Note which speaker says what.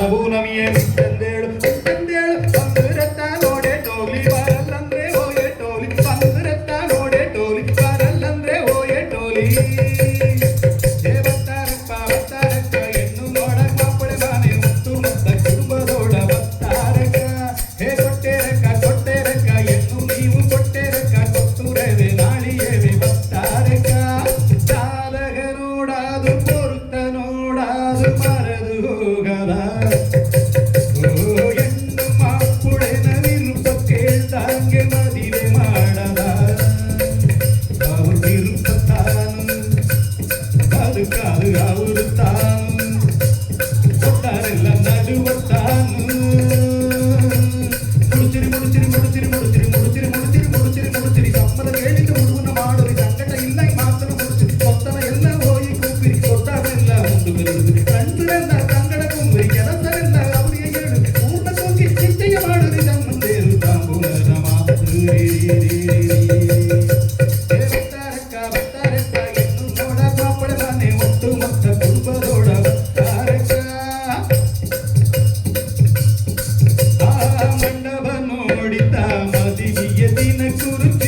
Speaker 1: ಧನವೂ ನಮಗೆ ತಂದೇಳು ತಂದೇಳು ಒಂದು ರತ್ತ ನೋಡೆ ಟೋಲಿ ಬರಲ್ಲಂದ್ರೆ ಓಯೆ ಟೋಲಿ ಒಂದು ರತ್ತ ನೋಡೆ ಟೋಲಿ ಬರಲ್ಲಂದ್ರೆ ಓಯೆ யாரு அவருத்தான் சொன்னாரெல்லாம் நடுவத்தான் முடிச்சிரி முடிச்சிரி முடிச்சிரி முடிச்சிரி ಮದಿವಿಯ ದಿನ ಕುರಿತು